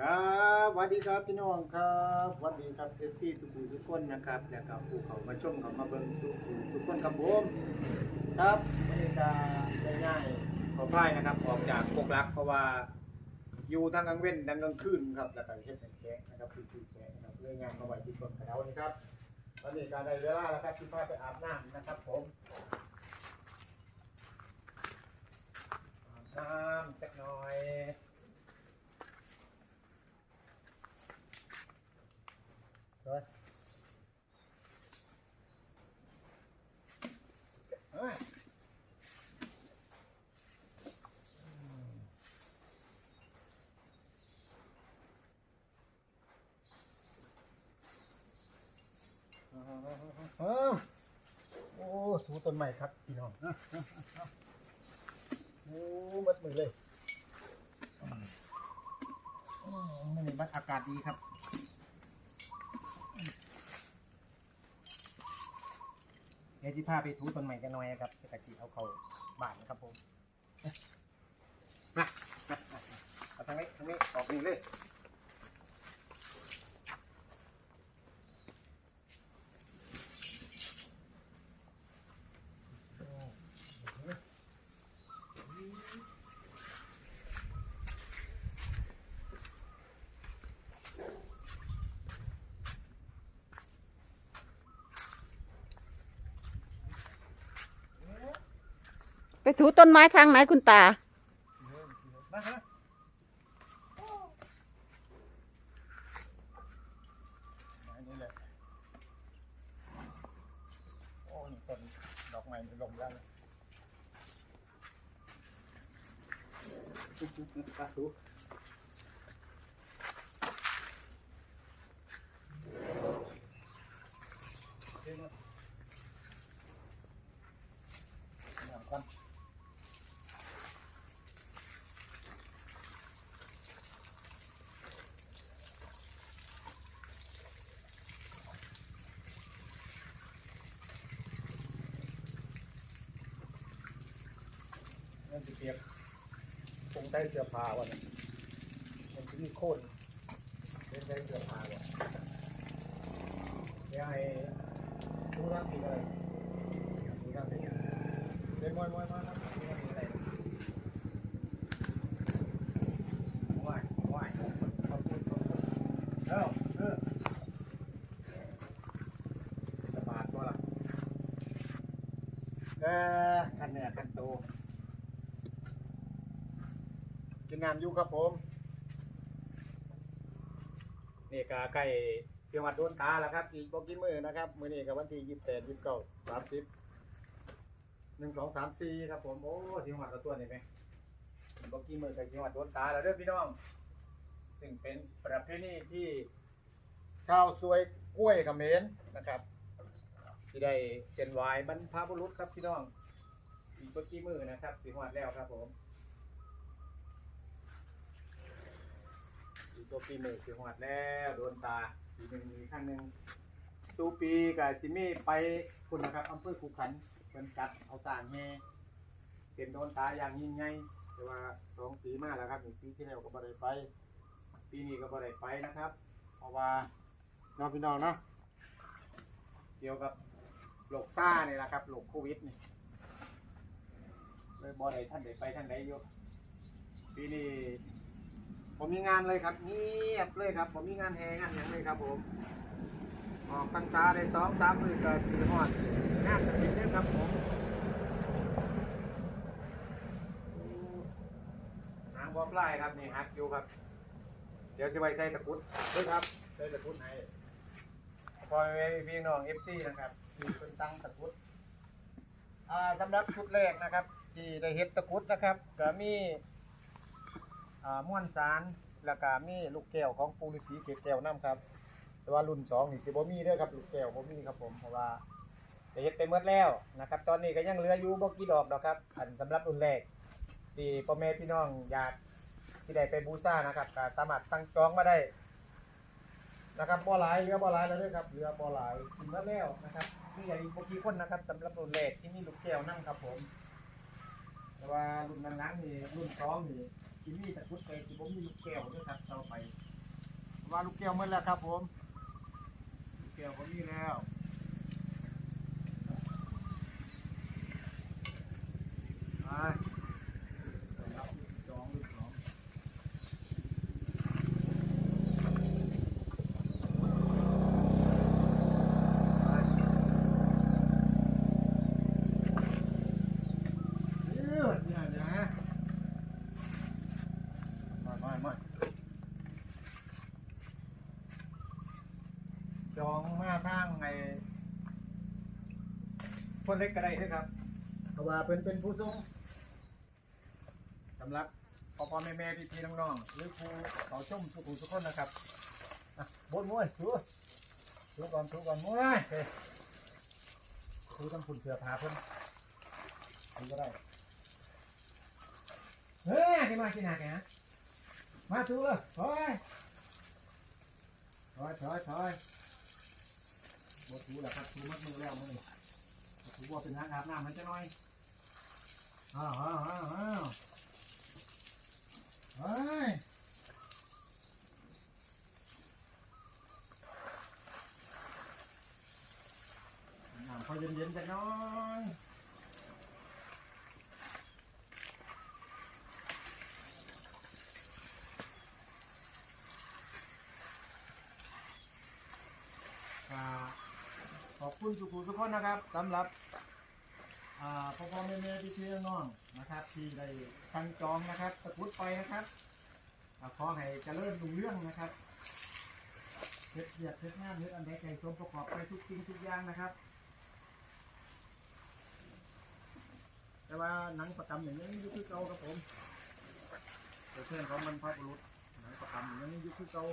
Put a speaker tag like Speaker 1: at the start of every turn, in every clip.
Speaker 1: ครับสวัสดีครับพี่น้องครับสวัสดีครับเอฟซีสุขุมทุกคนนะครับแล้วก็ผู้เขามาชมเขามาเบิ่งสุขุมสุขคนครับผมครับวันนี้ก็ได้ง่ายๆขอพายนะครับออกจากพวกรักเพราะว่าอยู่ทางกลางเว้นทางกลางคืนครับแล้วก็เฮ็ดแข็งนะครับคือคือแข็งนะครับเรื่องงานมาไว้ที่ต้นกระเดานะครับวันนี้ก็ได้เวลาแล้วครับที่พายไปอาบน้ำนะครับผมอาบน้ำสักหน่อย rồi Rồi. Ờ. Ô, thú ต้นใหม่ครับพี่น้องโอ้มัดมือเลยมันอากาศดีครับ ดี๋ยวที่พาไปทูต้นใหม่กันหน่อยนะครับจะกะจีเอาเขาบานนะครับผมมามามาเอาทางนี้ทางนี้ออกนี่เลย
Speaker 2: ไปถูต้นไม้ทางไหนคุณตา
Speaker 1: มาฮะมานี่เลยโอ้นี่ต้นดอกไม้มันลงแล้วนะตุ๊บตุ๊บตุ๊บอะดูเดี๋ยวนะน้ำก่อน นั่นจะเปียกคงใต้เสื้อผ้าวันมันจะมีโคนเป็นใต้เสื้อผ้าวันเดี๋ยวให้ดูร่างผีอะไรดูร่างผีเล่นมวยมวยมาครับดูร่างผีอะไรว่ายว่ายขอบคุณขอบคุณเอ้าเออสบายตัวละเออคันเนี่ยคันโต กินน้ำอยู่ครับผม นี่กาใกล้จังหวัดโดนตาแล้วครับ อีกบ่กี่มือนะครับ มือนี้กับวันที่ยี่สิบแปดยี่สิบเก้าสามสิบหนึ่งสองสามสี่ครับผม โอ้สิงหวัดละตัวนี่ไหมอีกบ่กี่มือกับจังหวัดโดนตาแล้วเด้อพี่น้อง ซึ่งเป็นประเพณีที่ชาวสวยกล้วยเขมรนะครับ ที่ได้เส้นไหวายบรรพบุรุษครับพี่น้อง อีกบกี่มือนะครับสิงหวัดแล้วครับผม อีก ตัวปีหนึ่งสิหวัดแล้วโดนตาปีหนึ่งมีครั้งหนึ่งสูปีกับซิมี่ไปคุณนะครับอำเภอขุขันเป็นจัดเอาสร้างแห่เป็นโดนตาอย่างยิ่งใหญ่แต่ว่าสองปีมากแล้วครับหนึ่งปีที่แล้วก็บ่ได้ไป ปีนี้ก็บ่ได้ไปนะครับ เพราะว่าน้องพี่น้องเนาะเกี่ยวกับโรคซ่านี่แหละครับโรคโควิดนี่เลยบ่ได้ท่านได้ไปท่านใดอยู่ปีนี้ ผมมีงานเลยครับเงียบเลยครับ ผมมีงานแหงานอย่างเลยครับผมออกตั้งตาได้สองสามมือก็คือหอดงานกันเป็นเรื่องครับผมหางบอปลายครับนี่ฮักอยู่ครับ เดี๋ยวสิไว้ใส่ตะกุดด้วยครับใส่ตะกุดให้พอไว้พี่น้องเอฟซีนะครับที่เป็นตั้งตะกุดอ่าสำหรับชุดแรกนะครับ ที่ได้เฮ็ดตะกุดนะครับก็มี อ่าม้วนสารแล้วก็มีลูกแก้วของปูฤาษีเกศแก้วน้ำครับ แต่ว่ารุ่นสองนี่สิบ่มีเด้อครับลูกแก้วบ่มีครับผมเพราะว่าจะเฮ็ดไปหมดแล้วนะครับ ตอนนี้ก็ยังเหลืออยู่บ่กี่ดอกดอกครับ อันสำหรับรุ่นแรกที่พ่อแม่พี่น้องอยากที่ได้ไปบูชานะครับก็สามารถสั่งจองมาได้นะครับบ่หลายเหลือบ่หลายแล้วด้อครับเหลือบ่หลายกินมาแล้วนะครับมีอย่างอีกบ่กี่คนนะครับสำหรับรุ่นแรกที่มีลูกแก้วนั่งครับผม แต่ว่ารุ่นนั้นๆนี่รุ่นสองนี่ ที่มีแต่พุทเตยที่ผมมีลูกแก้วด้วยครับต่าไปว่าลูกแก้วเมื่อแล้วครับ ผม ลูกแก้วผมมีแล้ว คนเล็กก็ได้ด้วยครับเพราะว่าเป็นเป็นผู้ทรงสำหรับพ่อพ่อแม่แม่พี่พี่น้องน้องๆหรือผู้เขาชมทุกผู้ทุกคนนะครับอะบนมวยถูถูก่อนถูก่อนมวยเฮ้ยถูต้องคุณเสือพาเพิ่นถูก็ได้เฮ้ยที่มาที่หนแกนะมาถูเลยถอยถอยถอยถอยบถูแหละครับถูมัดมือแล้วมือ ผมบอกเป็นทางอาบน้ำมันจะน้อยอ้าวอ้าวอ้าวอ้าวเฮ้ยน้ำเขาเย็นๆจะน้อยอ่า ขอบ คุณทุกคนทุกคนนะครับสำหรับพ่อพ่อแม่แม่พี่พี่น้องนะครับ ที่ได้ตั้งจองนะครับตะกุดไปนะครับขอให้เจริญรุ่งเรื่องนะครับเฮ็ดเดียดเฮ็ดงานเฮ็ดอันใดใจสมประกอบไปทุกสิ่งทุกอย่างนะครับ แต่ว่าหนังประกำอย่างนี้ยุคคือเก่าครับผมตัวเช่นของมันพระบุรุษหนังประกำอย่างนี้ยุคคือเก่า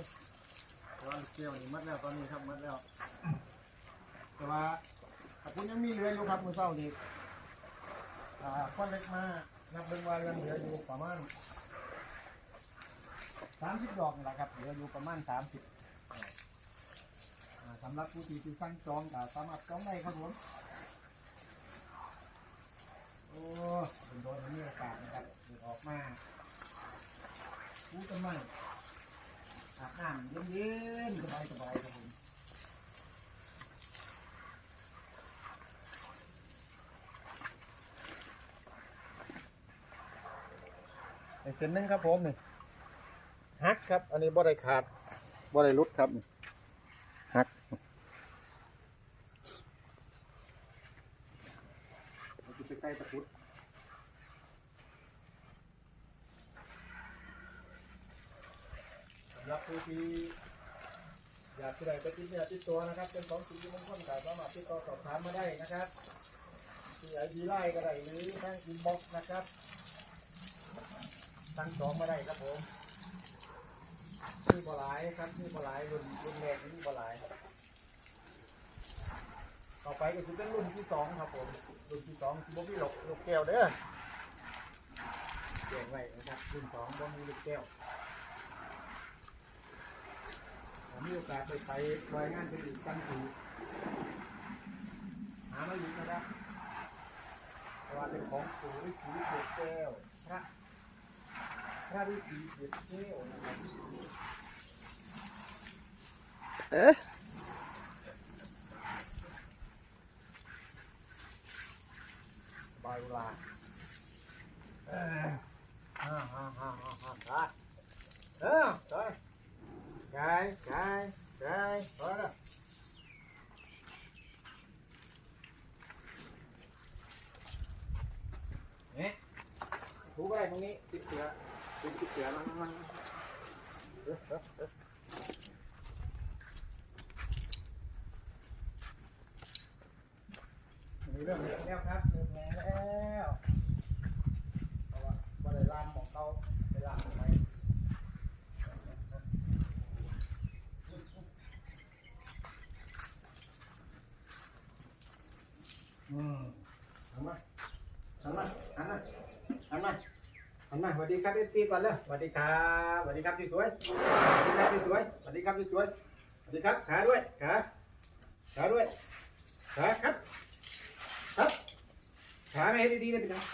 Speaker 1: แต่ว่าเกลียวนี่มัดแล้วตอนนี้ครับมัดแล้ว แต่ว่าถ้าคุณยังมีเหลืออยู่ครับมือเศร้าดีอ่าก้อนเล็กมากนับเป็นว่ายังเหลืออยู่ประมาณสามสิบดอกนี่แหละครับเหลืออยู่ประมาณสามสิบสำหรับผู้ที่ที่สั่งจองก็สามารถจองได้ครับผมโอ้เป็นโดนมีโอกาสนะครับเดินออกมาผู้ต้นไม้อาบน้ำเย็นๆสบายๆครับผม ไอเส้ นหนึงครับผมนี่ฮักครับ อันนี้บ่ได้ขาดบ่ได้รุดครับนี่ฮักเราจะไปใกล้ตะกรุดสำหรับผู้ที่อยากจะได้ไปติดเนี่ยติดตัวนะครับ เป็นของสิ่งที่มงคลก็สามารถติดต่อสอบถามมาได้นะครับที่ไอดีไลน์ก็ได้หรือทางอินบ็อกซ์นะครับ ตั้งสองมาได้ครับผมมีบอลายครับมีบอลายรุ่นรุ่นแรกนี่มีบอลายต่อไปก็คือเป็นรุ่นที่สองครับผม รุ่นที่สองคือบ่มีหลกลูกแก้วเด้อแจ้งไว้นะครับ รุ่นสองบ่มีหลกแก้วผมมีโอกาสไปไปรายงานไปอีกกันถือหามาอีกนะครับว่าเป็นของปู่ฤาษีเกศแก้วพระ พระฤาษีเด็ดเที่ยวนะครับ
Speaker 2: เออ
Speaker 1: บาย เวลาเออฮ่าฮ่าฮ่าฮ่าฮ่าฮ่าเออไปไก่ไก่ไก่ไปแล้วเนี่ยถูกอะไรตรงนี้ติดเสือติดเสือมันมันเออเออเออ มีเรื่องแรงแล้วครับเรื่องแรงแล้วเพราะว่าบ่ได้ลามของเขาไปลามทำไมอืมหันมาหันมาหันมาหันมา หันมาสวัสดีครับเอฟซีก่อนเลยสวัสดีครับสวัสดีครับที่สวยสวัสดีครับที่สวยสวัสดีครับที่สวยสวัสดีครับขาด้วยขาขาด้วยขาครับครับขาไม่ให้ดีๆเลยพี่น้อง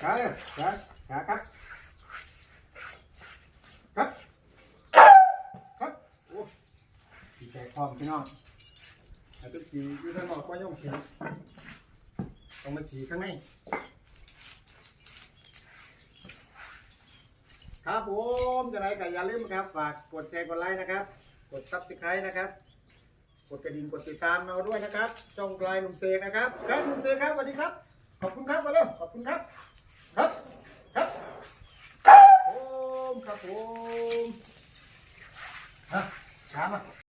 Speaker 1: ขาเลยขาขาครับครับครับพร้อมพี่น้องอาจจะสีอยู่ข้างนอกก็ย่อมสีต้องมาสีข้างใน ครับผมจะไหนก็อย่าลืมครับฝากกดแชร์กดไลค์นะครับ กดซับสไครต์นะครับ กดกระดิ่งกดติดตามเราด้วยนะครับช่องกลายหนุ่มเสกนะครับครับหนุ่มเสกครับสวัสดีครับ ขอบคุณครับมาเร็วขอบคุณครับ ครับครับผมครับผมฮะช้ามา